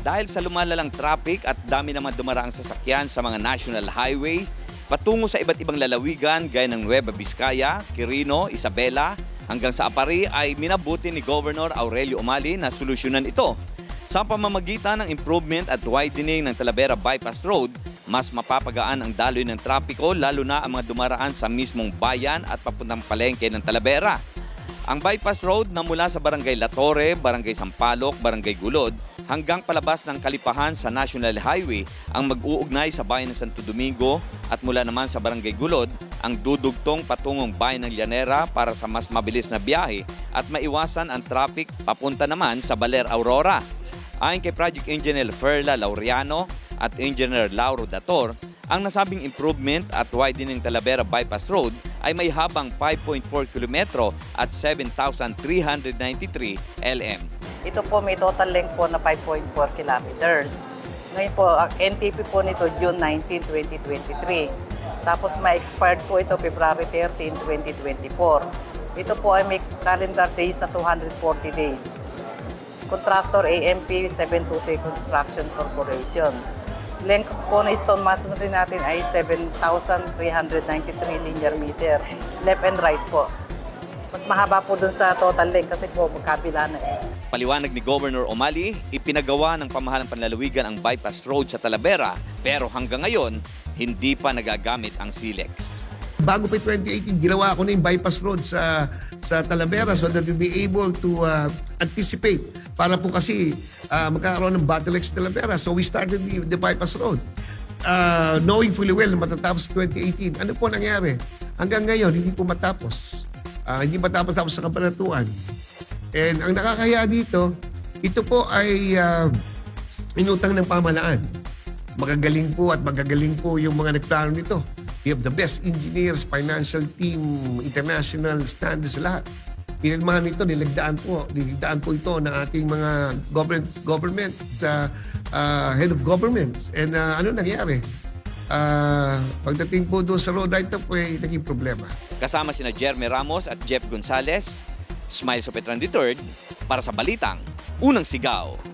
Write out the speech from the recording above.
Dahil sa lumalalang traffic at dami naman dumaraang sasakyan sa mga national highway, patungo sa iba't ibang lalawigan gaya ng Nueva Vizcaya, Quirino, Isabela, hanggang sa Apari ay minabuti ni Governor Aurelio Umali na solusyonan ito. Sa pamamagitan ng improvement at widening ng Talavera Bypass Road, mas mapapagaan ang daloy ng trapiko lalo na ang mga dumaraan sa mismong bayan at papuntang palengke ng Talavera. Ang bypass road na mula sa Barangay La Torre, Barangay Sampaloc, Barangay Gulod hanggang palabas ng Kalipahan sa National Highway ang mag-uugnay sa bayan ng Santo Domingo at mula naman sa Barangay Gulod ang dudugtong patungong bayan ng Llanera para sa mas mabilis na biyahe at maiwasan ang traffic papunta naman sa Baler Aurora. Ayon kay Project Engineer Ferla Laureano at Engineer Lauro Dator, ang nasabing improvement at widening Talavera Bypass Road ay may habang 5.4 kilometro at 7,393 LM. Ito po may total length po na 5.4 kilometers. Ngayon po, ang NTP po nito June 19, 2023. Tapos ma-expired po ito February 13, 2024. Ito po ay may calendar days na 240 days. Contractor AMP 723 Construction Corporation. Length po na stone masonry natin ay 7,393 linear meter. Left and right po. Mas mahaba po dun sa total length kasi po magkabila na eh. Paliwanag ni Governor Omali, ipinagawa ng pamahalang panlalawigan ang bypass road sa Talavera pero hanggang ngayon, hindi pa nagagamit ang SILEX. Bago pa 2018, ginawa ko na yung bypass road sa sa Talavera so that we'll be able to uh, anticipate para po kasi uh, magkakaroon ng bottlenecks sa Talavera. So we started the, the bypass road. Uh, knowing fully well matatapos 2018. Ano po nangyari? Hanggang ngayon, hindi po matapos. Uh, hindi matapos tapos sa kabanatuan. And ang nakakaya dito, ito po ay uh, inutang ng pamalaan. Magagaling po at magagaling po yung mga nagplano nito. We have the best engineers, financial team, international standards, lahat. Pinirmahan nito, nilagdaan po, nilagdaan po ito ng ating mga government, government uh, uh, head of governments. And uh, ano nangyari? Uh, pagdating po doon sa road right po, eh, naging problema. Kasama sina Jeremy Ramos at Jeff Gonzalez, Smile Sopetran III para sa Balitang Unang Sigaw.